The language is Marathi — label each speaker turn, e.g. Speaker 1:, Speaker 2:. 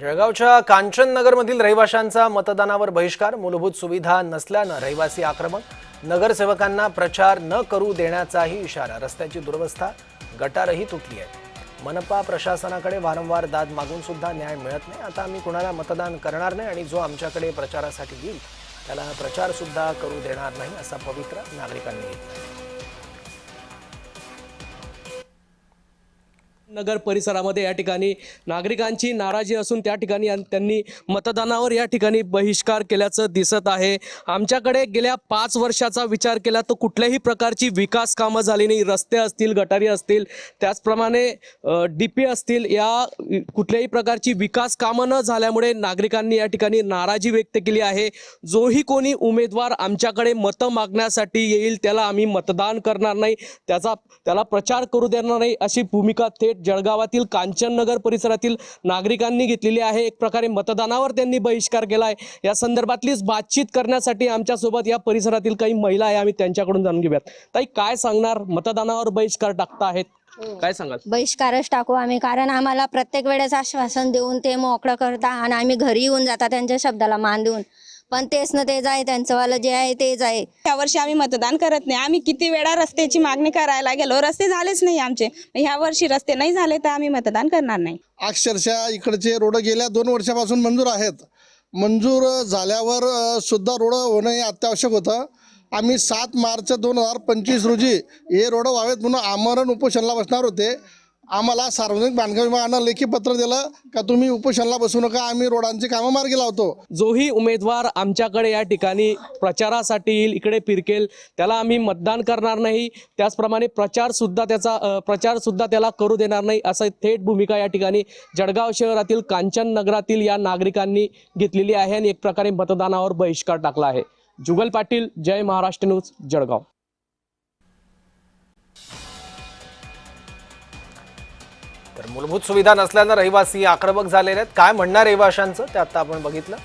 Speaker 1: जळगावच्या कांचननगरमधील रहिवाशांचा मतदानावर बहिष्कार मूलभूत सुविधा नसल्यानं रहिवासी आक्रमक नगरसेवकांना प्रचार न करू देण्याचाही इशारा रस्त्याची दुरवस्था गटारही तुटली आहे मनपा प्रशासनाकडे वारंवार दाद मागून सुद्धा न्याय मिळत नाही. आता आम्ही कुणाला मतदान करणार नाही आणि जो आमच्याकडे प्रचारासाठी येईल त्याला प्रचारसुद्धा करू देणार नाही असा पवित्रा नागरिकांनी घेतला
Speaker 2: नगर परिसरामध्ये या ठिकाणी नागरिकांची नाराजी असून त्या ठिकाणी त्यांनी मतदानावर या ठिकाणी बहिष्कार केल्याचं दिसत आहे. आमच्याकडे गेल्या पाच वर्षाचा विचार केला तर कुठल्याही प्रकारची विकास कामं झाली नाही. रस्ते असतील गटारी असतील त्याचप्रमाणे डी पी असतील या कुठल्याही प्रकारची विकास कामं न झाल्यामुळे नागरिकांनी या ठिकाणी नाराजी व्यक्त केली आहे. जोही कोणी उमेदवार आमच्याकडे मतं मागण्यासाठी येईल त्याला आम्ही मतदान करणार नाही. त्याचा त्याला प्रचार करू देणार नाही अशी भूमिका थेट जळगावातील कांचननगर परिसरातील नागरिकांनी घेतलेली आहे. एक प्रकारे मतदानावर त्यांनी बहिष्कार केला आहे या संदर्भातलीच बातचीत करण्यासाठी आमच्यासोबत या परिसरातील काही महिला आहे. आम्ही त्यांच्याकडून जाणून घेऊयात. ताई काय सांगणार? मतदानावर बहिष्कार टाकता आहेत काय सांगाल?
Speaker 3: बहिष्कारच टाकू आम्ही. कारण आम्हाला प्रत्येक वेळेस आश्वासन देऊन ते मोकळं करता आणि आम्ही घरी येऊन जाता त्यांच्या शब्दाला मान देऊन. पण तेच ना तेच आहे. त्यांचंवालं जे आहे तेच आहे.
Speaker 4: यावर्षी आम्ही मतदान करत नाही. आम्ही किती वेळा रस्त्याची मागणी करायला गेलो. रस्ते झालेच नाही आमचे. ह्या वर्षी रस्ते नाही झाले तर आम्ही मतदान करणार नाही.
Speaker 5: अक्षरशः इकडचे रोड गेल्या दोन वर्षापासून मंजूर आहेत. मंजूर झाल्यावर सुद्धा रोड होणं हे अत्यावश्यक होतं. आम्ही सात मार्च दोन हजार पंचवीस रोजी हे रोड व्हावेत म्हणून आमरण उपोषणाला बसणार होते. आम्हाला सार्वजनिक बांधकाम विभागानं लेखी पत्र दिलं का तुम्ही उपोषणाला बसू नका आम्ही रोडांची कामं मार्गी लावतो.
Speaker 2: जोही उमेदवार आमच्याकडे या ठिकाणी प्रचारासाठी येईल इकडे फिरकेल त्याला आम्ही मतदान करणार नाही त्याचप्रमाणे प्रचार सुद्धा त्याचा प्रचार सुद्धा त्याला करू देणार नाही असं थेट भूमिका या ठिकाणी जळगाव शहरातील कांचन नगरातील या नागरिकांनी घेतलेली आहे आणि एक प्रकारे मतदानावर बहिष्कार टाकला आहे. जुगल पाटील जय महाराष्ट्र न्यूज जळगाव.
Speaker 1: तर मूलभूत सुविधा नसल्यानं रहिवासी आक्रमक झालेले आहेत. काय म्हणणार रहिवाशांचं? ते आता आपण बघितलं.